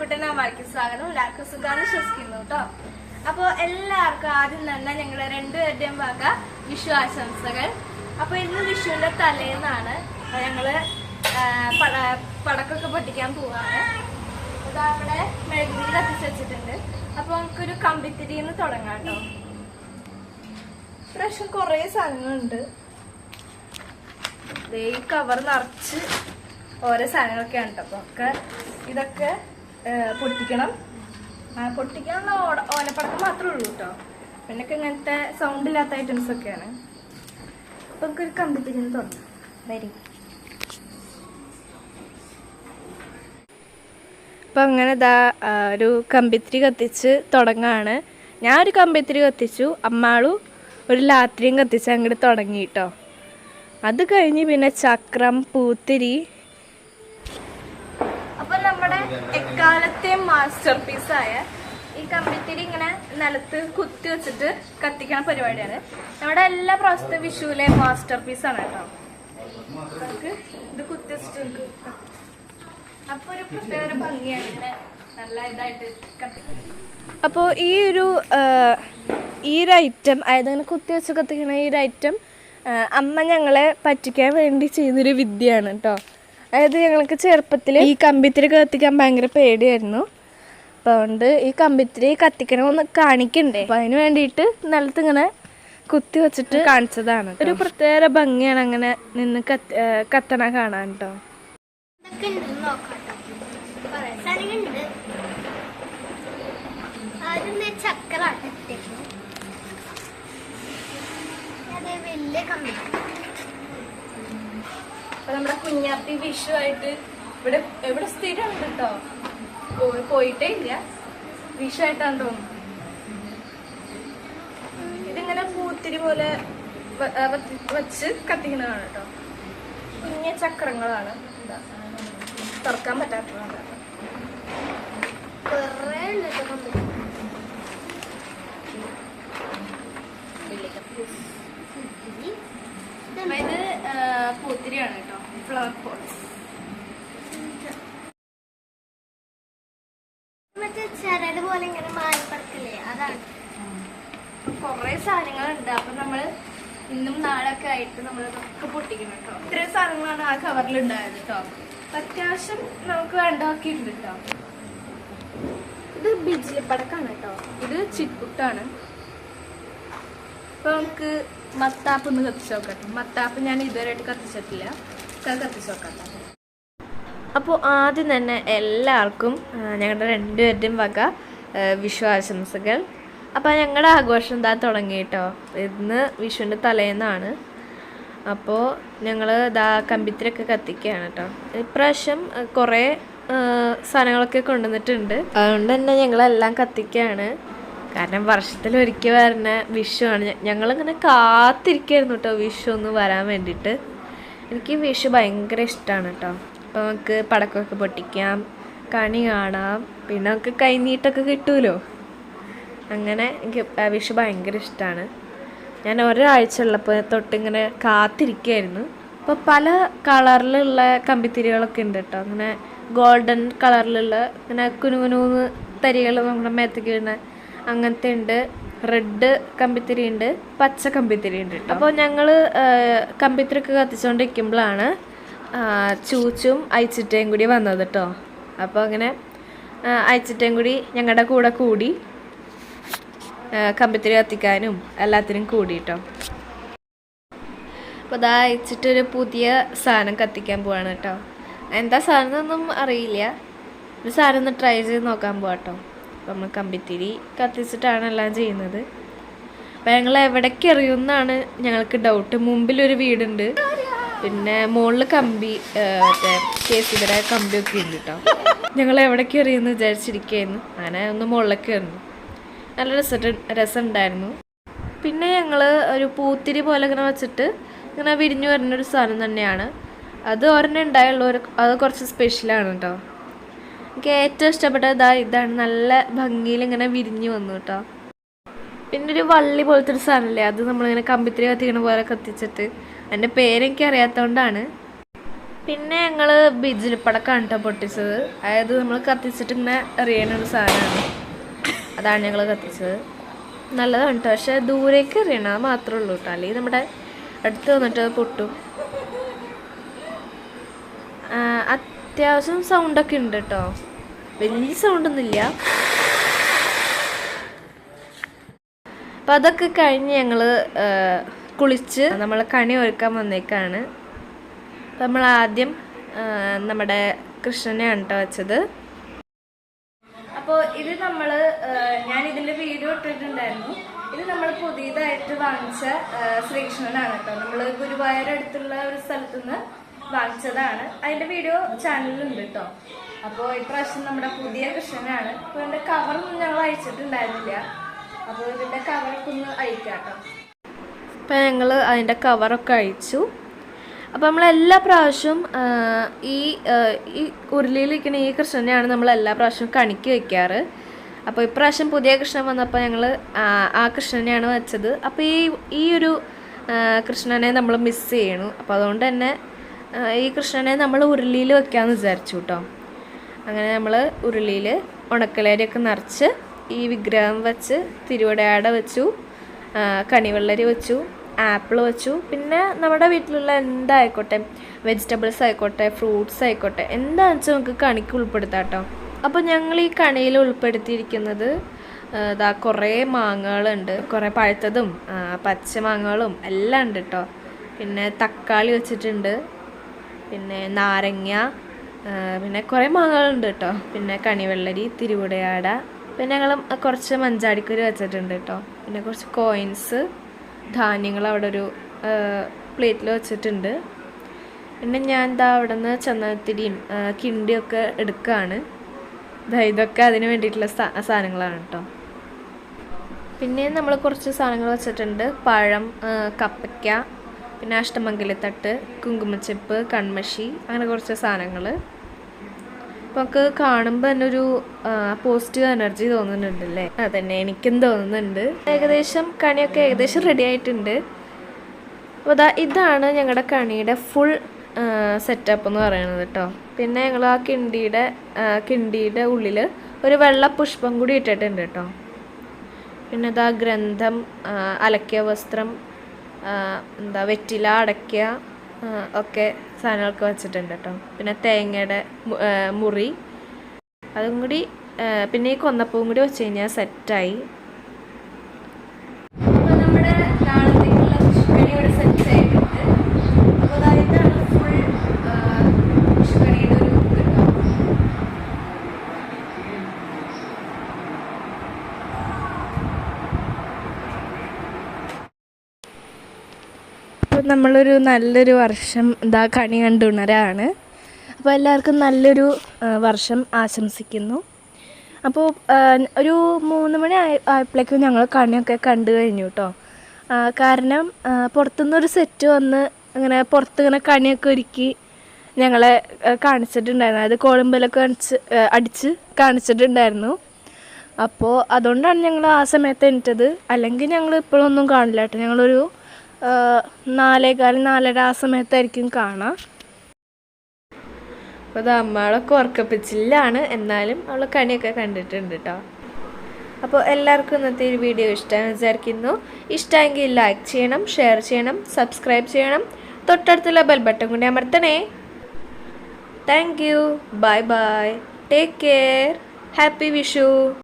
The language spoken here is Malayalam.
കുട്ടനാമാർക്ക് സ്വാഗതം. എല്ലാവർക്കും സുഖാണ് വിശ്വസിക്കുന്നു കേട്ടോ. അപ്പൊ എല്ലാവർക്കും ആദ്യം തന്നെ ഞങ്ങളുടെ രണ്ടുപേരുടെയും വക വിഷു ആശംസകൾ. അപ്പൊ ഇന്ന് വിഷുവിന്റെ തലേന്നാണ് ഞങ്ങൾ പടക്കൊക്കെ പൊട്ടിക്കാൻ പോവാണ്. അതാ അവിടെ മെഴുകുതിരി കത്തിച്ച് വെച്ചിട്ടുണ്ട്. അപ്പൊ നമുക്കൊരു കമ്പിത്തിരിന്ന് തുടങ്ങാം കേട്ടോ. പ്രശ്നം കുറേ സാധനങ്ങളുണ്ട്. ഈ കവർ നിറച്ച് ഓരോ സാധനങ്ങളൊക്കെയാണ് കേട്ടോ. അപ്പൊ ഒക്കെ ഇതൊക്കെ പൊട്ടിക്കണം. പൊട്ടിക്കാനുള്ള ഓലപ്പടക്കം മാത്രമേ ഉള്ളൂ കേട്ടോ പിന്നെ ഇങ്ങനത്തെ സൗണ്ട് ഇല്ലാത്ത ഐറ്റംസ് ഒക്കെയാണ്. അപ്പൊ നമുക്കൊരു കമ്പിത്തിരിന്ന് തുടങ്ങാം വരി അപ്പം അങ്ങനെ ദാ ഒരു കമ്പിത്തിരി കത്തിച്ച് തുടങ്ങാണ്. ഞാൻ ഒരു കമ്പിത്തിരി കത്തിച്ചു അമ്മാളും ഒരു ലാത്രിയും കത്തിച്ച് അങ്ങോട്ട് തുടങ്ങി കേട്ടോ അത് കഴിഞ്ഞ് പിന്നെ ചക്രം പൂത്തിരി. അപ്പൊ നമ്മുടെ എക്കാലത്തെ മാസ്റ്റർ പീസായ ഈ കമ്പിത്തിരി ഇങ്ങനെ നിലത്ത് കുത്തി വെച്ചിട്ട് കത്തിക്കണ പരിപാടിയാണ്. നമ്മുടെ എല്ലാ പ്രാവശ്യത്തെ വിഷുവിലെ മാസ്റ്റർ പീസാണ് കേട്ടോ. നമുക്ക് ഇത് കുത്തി വെച്ചിട്ട് നമുക്ക് അപ്പൊ ഒരു പ്രത്യേക ഭംഗിയാണ് ഇങ്ങനെ നല്ല ഇതായിട്ട് കത്തിക്കാൻ. അപ്പോൾ ഈ ഒരു ഈ ഒരു ഐറ്റം അതായത് ഇങ്ങനെ കുത്തി വെച്ച് കത്തിക്കണ ഈ ഒരു ഐറ്റം അമ്മ ഞങ്ങളെ പറ്റിക്കാൻ വേണ്ടി ചെയ്യുന്നൊരു വിദ്യയാണ് കേട്ടോ. അതായത് ഞങ്ങൾക്ക് ചെറുപ്പത്തിൽ ഈ കമ്പിത്തിരി കത്തിക്കാൻ ഭയങ്കര പേടിയായിരുന്നു. അപ്പോൾ അതുകൊണ്ട് ഈ കമ്പിത്തിരി കത്തിക്കണമെന്ന് കാണിക്കണ്ടേ? അപ്പോൾ അതിന് വേണ്ടിയിട്ട് നിലത്ത് ഇങ്ങനെ കുത്തി വെച്ചിട്ട് കാണിച്ചതാണ് ഒരു പ്രത്യേക ഭംഗിയാണ് അങ്ങനെ നിന്ന് കത്തി കത്തണ കാണാൻ കേട്ടോ ചക്രാണ് വലിയ കമ്പി അപ്പൊ നമ്മുടെ കുഞ്ഞാത്തി വിഷു ആയിട്ട് ഇവിടെ എവിടെ സ്ഥിരം കേട്ടോ പോയി- പോയിട്ടേ ഇല്ല. വിഷു ആയിട്ടാണ് തോന്നുന്നു ഇതിങ്ങനെ പൂത്തിരി പോലെ വച്ച് കത്തിക്കുന്നതാണ് കേട്ടോ കുഞ്ഞ ചക്രങ്ങളാണ്. തുറക്കാൻ പറ്റാത്തതാണ് കുറേ ഉണ്ട് കേട്ടോ കമ്പി അപ്പൊ ഇത് ആ, പൂത്തിരിയാണ് കേട്ടോ ഫ്ലവർ പോട്ട്സ് മറ്റേ പോലെ ഇങ്ങനെ മാറിപ്പറക്കില്ലേ അതാണ് കുറേ സാധനങ്ങളുണ്ട്. അപ്പൊ നമ്മൾ ഇന്നും നാളൊക്കെ ആയിട്ട് നമ്മൾ ഇതൊക്കെ പൊട്ടിക്കണം കേട്ടോ ഇത്രയും സാധനങ്ങളാണ് ആ കവറിൽ ഉണ്ടായത് കേട്ടോ അത്യാവശ്യം നമുക്ക് വേണ്ടതൊക്കെ ഉണ്ട് കേട്ടോ ഇത് ബിജിലി പടക്കാണ് കേട്ടോ ഇത് ചിപ്പുട്ടാണ് അപ്പോൾ നമുക്ക് മത്താപ്പ് ഒന്ന് കത്തിച്ച് നോക്കട്ടെ മത്താപ്പ് ഞാൻ ഇതുവരെയായിട്ട് കത്തിച്ചിട്ടില്ല. കത്തിച്ച് നോക്കാം അപ്പോൾ ആദ്യം തന്നെ എല്ലാവർക്കും ഞങ്ങളുടെ രണ്ടുപേരുടെയും വക വിഷു ആശംസകൾ അപ്പോൾ ഞങ്ങളുടെ ആഘോഷം എന്താ തുടങ്ങി കേട്ടോ ഇന്ന് വിഷുവിന്റെ തലേന്നാണ്. അപ്പോൾ ഞങ്ങൾ ഇതാ കമ്പിത്തിരൊക്കെ കത്തിക്കുകയാണ് കേട്ടോ ഇപ്രാവശ്യം കുറേ സാധനങ്ങളൊക്കെ കൊണ്ടുവന്നിട്ടുണ്ട്. അതുകൊണ്ട് തന്നെ ഞങ്ങളെല്ലാം കത്തിക്കുകയാണ് കാരണം വർഷത്തിൽ ഒരിക്കൽ വരുന്ന വിഷുവാണ് ഞങ്ങളിങ്ങനെ കാത്തിരിക്കായിരുന്നു കേട്ടോ വിഷു ഒന്ന് വരാൻ വേണ്ടിയിട്ട് എനിക്ക് വിഷു ഭയങ്കര ഇഷ്ടമാണ് കേട്ടോ അപ്പോൾ നമുക്ക് പടക്കമൊക്കെ പൊട്ടിക്കാം. കണി കാണാം. പിന്നെ നമുക്ക് കൈനീട്ടൊക്കെ കിട്ടുമല്ലോ അങ്ങനെ എനിക്ക് വിഷു ഭയങ്കര ഇഷ്ടമാണ് ഞാൻ ഒരാഴ്ച ഉള്ളപ്പോൾ തൊട്ടിങ്ങനെ കാത്തിരിക്കുകയായിരുന്നു അപ്പോൾ പല കളറിലുള്ള കമ്പിത്തിരികളൊക്കെ ഉണ്ട് കേട്ടോ അങ്ങനെ ഗോൾഡൻ കളറിലുള്ള ഇങ്ങനെ കുനുകുനൂന്ന് തരികൾ നമ്മുടെ മേത്തേക്ക് വീണ അങ്ങനത്തെ ഉണ്ട്. റെഡ് കമ്പിത്തിരി ഉണ്ട് പച്ച കമ്പിത്തിരി ഉണ്ട് അപ്പോൾ ഞങ്ങൾ കമ്പിത്തിരിയൊക്കെ കത്തിച്ചുകൊണ്ടിരിക്കുമ്പോഴാണ് ചൂച്ചും അയച്ചിട്ടയും കൂടി വന്നത് കേട്ടോ അപ്പോൾ അങ്ങനെ അയച്ചിട്ടും കൂടി ഞങ്ങളുടെ കൂടെ കൂടി ആ, കമ്പിത്തിരി കത്തിക്കാനും എല്ലാത്തിനും കൂടി കേട്ടോ അപ്പോൾ അതാ അയച്ചിട്ടൊരു പുതിയ സാധനം കത്തിക്കാൻ പോവാണ് കേട്ടോ. എന്താ സാധനം എന്നൊന്നും അറിയില്ല. ഒരു സാധനം ഒന്ന് ട്രൈ ചെയ്ത് നോക്കാൻ പോവാ അപ്പോൾ നമ്മൾ കമ്പിത്തിരി കത്തിച്ചിട്ടാണ് എല്ലാം ചെയ്യുന്നത്. അപ്പം ഞങ്ങൾ എവിടേക്ക് എറിയുമെന്നാണ് ഞങ്ങൾക്ക് ഡൗട്ട് മുമ്പിലൊരു വീടുണ്ട്. പിന്നെ മുകളിൽ കമ്പി മറ്റേ കേസിതര കമ്പിയൊക്കെ ഉണ്ട് കേട്ടോ ഞങ്ങൾ എവിടേക്ക് എറിയുമെന്ന് വിചാരിച്ചിരിക്കുകയായിരുന്നു അങ്ങനെ ഒന്ന് മുകളിലേക്ക് എറിഞ്ഞു. നല്ല രസം രസമുണ്ടായിരുന്നു. പിന്നെ ഞങ്ങൾ ഒരു പൂത്തിരി പോലെ ഇങ്ങനെ വെച്ചിട്ട് ഇങ്ങനെ വിരിഞ്ഞു വരുന്ന ഒരു സാധനം തന്നെയാണ്. അത് ഒരെണ്ണം ഉണ്ടായുള്ളൂ. ഒരു അത് കുറച്ച് സ്പെഷ്യലാണ് കേട്ടോ എനിക്ക് ഏറ്റവും ഇഷ്ടപ്പെട്ട ഇതാ ഇതാണ്. നല്ല ഭംഗിയിൽ ഇങ്ങനെ വിരിഞ്ഞു വന്നു കേട്ടോ പിന്നെ ഒരു വള്ളി പോലത്തെ ഒരു സാധനമല്ലേ അത് നമ്മളിങ്ങനെ കമ്പിത്തിരി കത്തിക്കണ പോലെ കത്തിച്ചിട്ട് അതിന്റെ പേരെനിക്ക് അറിയാത്തതുകൊണ്ടാണ് പിന്നെ ഞങ്ങൾ ബിജിലിപ്പടക്കാണ് കേട്ടോ പൊട്ടിച്ചത്. അതായത് നമ്മൾ കത്തിച്ചിട്ട് ഇങ്ങനെ എറിയണ ഒരു സാധനമാണ്. അതാണ് ഞങ്ങൾ കത്തിച്ചത്. നല്ലതാണ് കേട്ടോ പക്ഷെ ദൂരേക്ക് എറിയണം. അത് മാത്രമേ ഉള്ളൂ കേട്ടോ അല്ലെങ്കിൽ നമ്മുടെ അടുത്ത് വന്നിട്ട് അത് പൊട്ടും. അത്യാവശ്യം സൗണ്ടൊക്കെ ഉണ്ട് കേട്ടോ വലിയ സൗണ്ടൊന്നുമില്ല. അപ്പം അതൊക്കെ കഴിഞ്ഞ് ഞങ്ങൾ കുളിച്ച് നമ്മൾ കണി ഒരുക്കാൻ വന്നേക്കാണ്. അപ്പം നമ്മൾ ആദ്യം നമ്മുടെ കൃഷ്ണനെയാണ് കേട്ടോ വെച്ചത്. അപ്പോൾ ഇത് നമ്മൾ ഞാൻ ഇതിന്റെ വീഡിയോ ഇട്ടിട്ടുണ്ടായിരുന്നു. ഇത് നമ്മൾ പുതിയതായിട്ട് വാങ്ങിച്ച ശ്രീകൃഷ്ണനാണ് കേട്ടോ നമ്മൾ ഗുരുവായൂർ അടുത്തുള്ള ഒരു സ്ഥലത്തു നിന്ന് വാങ്ങിച്ചതാണ്. അതിന്റെ വീഡിയോ ചാനലിലുണ്ട് കേട്ടോ അപ്പോൾ ഇപ്രാവശ്യം നമ്മുടെ പുതിയ കൃഷ്ണനാണ്. അപ്പോൾ ഇതിന്റെ കവറൊന്നും ഞങ്ങൾ അയച്ചിട്ടുണ്ടായിരുന്നില്ല. അപ്പോൾ ഇതിന്റെ കവറൊക്കെ ഒന്ന് അയക്കാം കേട്ടോ അപ്പം ഞങ്ങൾ അതിന്റെ കവറൊക്കെ അഴിച്ചു. അപ്പോൾ നമ്മൾ എല്ലാ പ്രാവശ്യവും ഈ ഈ ഉരുളിയിലിരിക്കുന്ന ഈ കൃഷ്ണനെയാണ് നമ്മൾ എല്ലാ പ്രാവശ്യവും കണിക്ക് വയ്ക്കാറ് അപ്പോൾ ഇപ്രാവശ്യം പുതിയ കൃഷ്ണൻ വന്നപ്പോൾ ഞങ്ങൾ ആ കൃഷ്ണനെയാണ് വെച്ചത്. അപ്പോൾ ഈ ഈ ഒരു കൃഷ്ണനെ നമ്മൾ മിസ് ചെയ്യണു. അപ്പോൾ അതുകൊണ്ട് തന്നെ ഈ കൃഷ്ണനെ നമ്മൾ ഉരുളിയിൽ വെക്കാമെന്ന് വിചാരിച്ചു കേട്ടോ അങ്ങനെ നമ്മൾ ഉരുളിയിൽ ഉണക്കലരിയൊക്കെ നിറച്ച് ഈ വിഗ്രഹം വെച്ച് തിരുവടയാട വെച്ചു കണിവെള്ളരി വെച്ചു ആപ്പിൾ വെച്ചു. പിന്നെ നമ്മുടെ വീട്ടിലുള്ള എന്തായിക്കോട്ടെ വെജിറ്റബിൾസ് ആയിക്കോട്ടെ ഫ്രൂട്ട്സ് ആയിക്കോട്ടെ എന്താണെന്ന് വെച്ചാൽ നമുക്ക് കണിക്ക് ഉൾപ്പെടുത്താം കേട്ടോ അപ്പോൾ ഞങ്ങൾ ഈ കണിയിൽ ഉൾപ്പെടുത്തിയിരിക്കുന്നത് ഇതാ കുറേ മാങ്ങകളുണ്ട്. കുറേ പഴുത്തതും പച്ച മാങ്ങകളും എല്ലാം ഉണ്ട് കേട്ടോ പിന്നെ തക്കാളി വെച്ചിട്ടുണ്ട്. പിന്നെ നാരങ്ങ പിന്നെ കുറേ മാങ്ങകളുണ്ട് കേട്ടോ പിന്നെ കണിവെള്ളരി തിരുവുടയാട. പിന്നെ ഞങ്ങൾ കുറച്ച് മഞ്ചാടിക്കുരു വെച്ചിട്ടുണ്ട് കേട്ടോ പിന്നെ കുറച്ച് കോയിൻസ് ധാന്യങ്ങൾ അവിടെ ഒരു പ്ലേറ്റിൽ വെച്ചിട്ടുണ്ട്. പിന്നെ ഞാൻ എന്താ അവിടെ നിന്ന് ചന്ദനത്തിരിയും കിണ്ടിയൊക്കെ എടുക്കുകയാണ് ഇതൊക്കെ അതിന് വേണ്ടിയിട്ടുള്ള സാധനങ്ങളാണ് കേട്ടോ പിന്നെ നമ്മൾ കുറച്ച് സാധനങ്ങൾ വെച്ചിട്ടുണ്ട്. പഴം കപ്പയ്ക്ക പിന്നെ അഷ്ടമംഗലത്തട്ട് കുങ്കുമച്ചെപ്പ് കൺമഷി അങ്ങനെ കുറച്ച് സാധനങ്ങൾ അപ്പോൾ നമുക്ക് കാണുമ്പോൾ തന്നെ ഒരു പോസിറ്റീവ് എനർജി തോന്നുന്നുണ്ടല്ലേ? അതന്നെ എനിക്കും തോന്നുന്നുണ്ട്. ഏകദേശം കണിയൊക്കെ ഏകദേശം റെഡി ആയിട്ടുണ്ട്. അപ്പോൾ ദാ ഇതാണ് ഞങ്ങളുടെ കണിയുടെ ഫുൾ സെറ്റപ്പ് എന്ന് പറയുന്നത് കേട്ടോ പിന്നെ ഞങ്ങൾ ആ കിണ്ടിയുടെ കിണ്ടിയുടെ ഉള്ളിൽ ഒരു വെള്ള പുഷ്പം കൂടി ഇട്ടിട്ടുണ്ട് കേട്ടോ പിന്നെ ഇതാ ഗ്രന്ഥം അലക്കിയ വസ്ത്രം എന്താ വെറ്റില അടയ്ക്ക ആ, ഒക്കെ സാധനങ്ങളൊക്കെ വെച്ചിട്ടുണ്ട് കേട്ടോ പിന്നെ തേങ്ങയുടെ മുറി. അതും കൂടി പിന്നെ ഈ കൊന്നപ്പൂവും കൂടി വെച്ച് കഴിഞ്ഞാൽ സെറ്റായി അപ്പോൾ നമ്മുടെ നാളത്തേക്കുള്ള പുഷ്കണി ഇവിടെ സെറ്റ് ആയിട്ടുണ്ട് അപ്പോൾ ദാ ഇതാണ് ഫുൾ പുഷ്കണിയുടെ ഒരു ഇത് കേട്ടോ അപ്പോൾ നമ്മളൊരു നല്ലൊരു വർഷം ഇതാ കണി കണ്ടുണരാണ് അപ്പോൾ എല്ലാവർക്കും നല്ലൊരു വർഷം ആശംസിക്കുന്നു. അപ്പോൾ ഒരു മൂന്ന് മണി ആയ ആയപ്പോഴേക്കും ഞങ്ങൾ കണിയൊക്കെ കണ്ടു കഴിഞ്ഞു കേട്ടോ കാരണം പുറത്തുനിന്നൊരു സെറ്റ് വന്ന് അങ്ങനെ പുറത്ത് ഇങ്ങനെ കണിയൊക്കെ ഒരുക്കി ഞങ്ങളെ കാണിച്ചിട്ടുണ്ടായിരുന്നു. അതായത് കോളുമ്പലൊക്കെ കാണിച്ച് അടിച്ച് കാണിച്ചിട്ടുണ്ടായിരുന്നു. അപ്പോൾ അതുകൊണ്ടാണ് ഞങ്ങൾ ആ സമയത്ത് എണീറ്റത്. അല്ലെങ്കിൽ ഞങ്ങൾ ഇപ്പോഴൊന്നും കാണില്ല കേട്ടോ ഞങ്ങളൊരു നാലേകാൽ നാലര ആ സമയത്തായിരിക്കും കാണാം. അപ്പോൾ അത് അമ്മകളൊക്കെ ഉറക്കപ്പിച്ചില്ലാണ് എന്നാലും അവൾ കണിയൊക്കെ കണ്ടിട്ടുണ്ട് കേട്ടോ അപ്പോൾ എല്ലാവർക്കും ഇന്നത്തെ ഒരു വീഡിയോ ഇഷ്ടമെന്ന് വിചാരിക്കുന്നു. ഇഷ്ടമെങ്കിൽ ലൈക്ക് ചെയ്യണം ഷെയർ ചെയ്യണം സബ്സ്ക്രൈബ് ചെയ്യണം. തൊട്ടടുത്തുള്ള ബെൽ ബട്ടൺ കൂടി അമർത്തണേ. Thank you bye bye take care happy Vishu